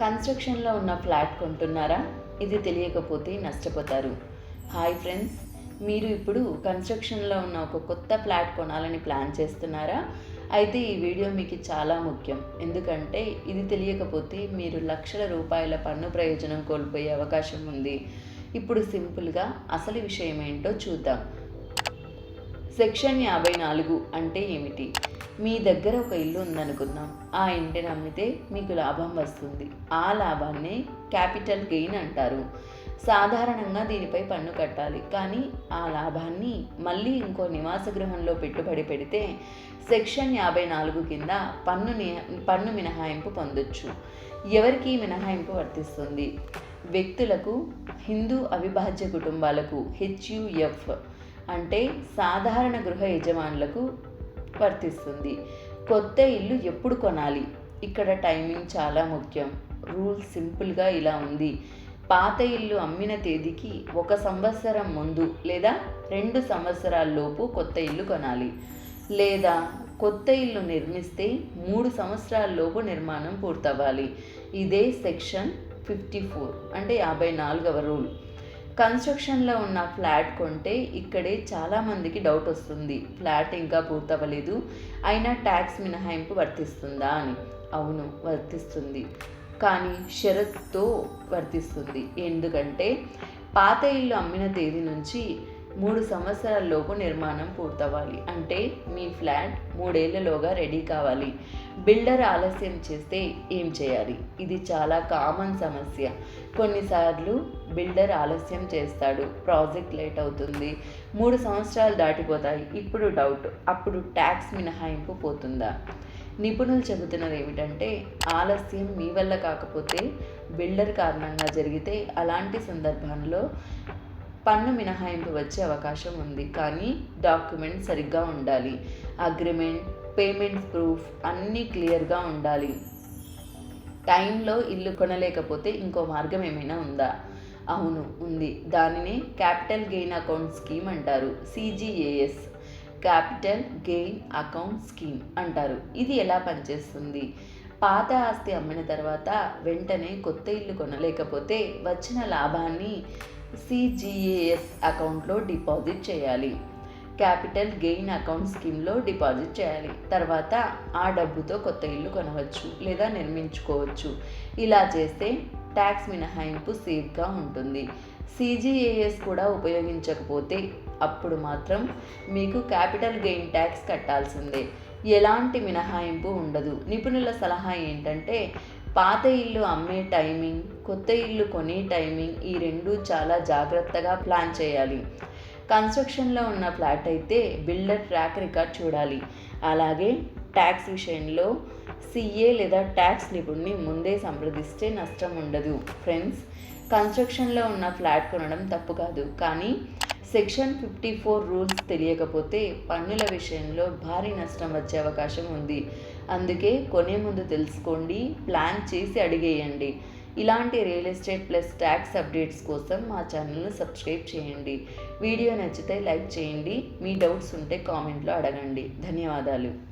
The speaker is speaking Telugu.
కన్స్ట్రక్షన్లో ఉన్న ఫ్లాట్ కొంటున్నారా? ఇది తెలియకపోతే నష్టపోతారు. హాయ్ ఫ్రెండ్స్ మీరు ఇప్పుడు కన్స్ట్రక్షన్లో ఉన్న ఒక కొత్త ఫ్లాట్ కొనాలని ప్లాన్ చేస్తున్నారా? అయితే ఈ వీడియో మీకు చాలా ముఖ్యం. ఎందుకంటే ఇది తెలియకపోతే మీరు లక్షల రూపాయల పన్ను ప్రయోజనం కోల్పోయే అవకాశం ఉంది. ఇప్పుడు సింపుల్గా అసలు విషయం ఏంటో చూద్దాం. సెక్షన్ యాభై నాలుగు అంటే ఏమిటి? మీ దగ్గర ఒక ఇల్లు ఉందనుకుందాం. ఆ ఇంటిని అమ్మితే మీకు లాభం వస్తుంది. ఆ లాభాన్ని క్యాపిటల్ గెయిన్ అంటారు. సాధారణంగా దీనిపై పన్ను కట్టాలి. కానీ ఆ లాభాన్ని మళ్ళీ ఇంకో నివాస గృహంలో పెట్టుబడి పెడితే సెక్షన్ యాభై నాలుగు కింద పన్ను ని- పన్ను మినహాయింపు పొందొచ్చు. ఎవరికి మినహాయింపు వర్తిస్తుంది? వ్యక్తులకు హిందూ అవిభాజ్య కుటుంబాలకు హెచ్యుఎఫ్. అంటే సాధారణ గృహ యజమానులకు వర్తిస్తుంది. కొత్త ఇల్లు ఎప్పుడు కొనాలి? ఇక్కడ టైమింగ్ చాలా ముఖ్యం. రూల్ సింపుల్గా ఇలా ఉంది. పాత ఇల్లు అమ్మిన తేదీకి ఒక సంవత్సరం ముందు లేదా రెండు సంవత్సరాల్లోపు కొత్త ఇల్లు కొనాలి. లేదా కొత్త ఇల్లు నిర్మిస్తే మూడు సంవత్సరాల్లోపు నిర్మాణం పూర్తవ్వాలి. ఇదే సెక్షన్ ఫిఫ్టీ ఫోర్ అంటే యాభై నాలుగవ రూల్. కన్స్ట్రక్షన్లో ఉన్న ఫ్లాట్ కొంటే ఇక్కడే చాలామందికి డౌట్ వస్తుంది. ఫ్లాట్ ఇంకా పూర్తవ్వలేదు. అయినా ట్యాక్స్ మినహాయింపు వర్తిస్తుందా అని. అవును వర్తిస్తుంది. కానీ షరత్తో వర్తిస్తుంది. ఎందుకంటే పాత ఇల్లు అమ్మిన తేదీ నుంచి మూడు సంవత్సరాల్లోపు నిర్మాణం పూర్తవ్వాలి. అంటే మీ ఫ్లాట్ మూడేళ్ళలోగా రెడీ కావాలి. బిల్డర్ ఆలస్యం చేస్తే ఏం చేయాలి? ఇది చాలా కామన్ సమస్య. కొన్నిసార్లు బిల్డర్ ఆలస్యం చేస్తాడు. ప్రాజెక్ట్ లేట్ అవుతుంది. మూడు సంవత్సరాలు దాటిపోతాయి. ఇప్పుడు డౌట్. అప్పుడు ట్యాక్స్ మినహాయింపు పోతుందా? నిపుణులు చెబుతున్నది ఏమిటంటే ఆలస్యం మీ వల్ల కాకపోతే బిల్డర్ కారణంగా జరిగితే అలాంటి సందర్భంలో పన్ను మినహాయింపు వచ్చే అవకాశం ఉంది. కానీ డాక్యుమెంట్ సరిగ్గా ఉండాలి. అగ్రిమెంట్ పేమెంట్ ప్రూఫ్ అన్నీ క్లియర్గా ఉండాలి. టైంలో ఇల్లు కొనలేకపోతే ఇంకో మార్గం ఏమైనా ఉందా? అవును ఉంది. దానిని క్యాపిటల్ గెయిన్ అకౌంట్ స్కీమ్ అంటారు. CGAS capital gain account scheme అంటారు. ఇది ఎలా పనిచేస్తుంది? పాత ఆస్తి అమ్మిన తర్వాత వెంటనే కొత్త ఇల్లు కొనలేకపోతే వచ్చిన లాభాన్ని సిజిఏఎస్ అకౌంట్లో డిపాజిట్ చేయాలి. క్యాపిటల్ గెయిన్ అకౌంట్ స్కీమ్లో డిపాజిట్ చేయాలి. తర్వాత ఆ డబ్బుతో కొత్త ఇల్లు కొనవచ్చు లేదా నిర్మించుకోవచ్చు. ఇలా చేస్తే ట్యాక్స్ మినహాయింపు సేఫ్గా ఉంటుంది. సిజిఏఎస్ కూడా ఉపయోగించకపోతే అప్పుడు మాత్రం మీకు క్యాపిటల్ గెయిన్ ట్యాక్స్ కట్టాల్సిందే. ఎలాంటి మినహాయింపు ఉండదు. నిపుణుల సలహా ఏంటంటే పాత ఇల్లు అమ్మే టైమింగ్ కొత్త ఇల్లు కొనే టైమింగ్ ఈ రెండు చాలా జాగ్రత్తగా ప్లాన్ చేయాలి. కన్స్ట్రక్షన్లో ఉన్న ఫ్లాట్ అయితే బిల్డర్ ట్రాక్ రికార్డ్ చూడాలి. అలాగే ట్యాక్స్ విషయంలో సిఏ లేదా ట్యాక్స్ నిపుణుని ముందే సంప్రదిస్తే నష్టం ఉండదు. ఫ్రెండ్స్ కన్స్ట్రక్షన్లో ఉన్న ఫ్లాట్ కొనడం తప్పు కాదు. కానీ సెక్షన్ ఫిఫ్టీ ఫోర్ రూల్స్ తెలియకపోతే పన్నుల విషయంలో భారీ నష్టం వచ్చే అవకాశం ఉంది. అందుకే కొనే ముందు తెలుసుకోండి ప్లాన్ చేసి అడిగేయండి. ఇలాంటి real estate plus tax updates కోసం మా ఛానల్ను సబ్స్క్రైబ్ చేయండి. వీడియో నచ్చితే లైక్ చేయండి. మీ డౌట్స్ ఉంటే కామెంట్లో అడగండి. ధన్యవాదాలు.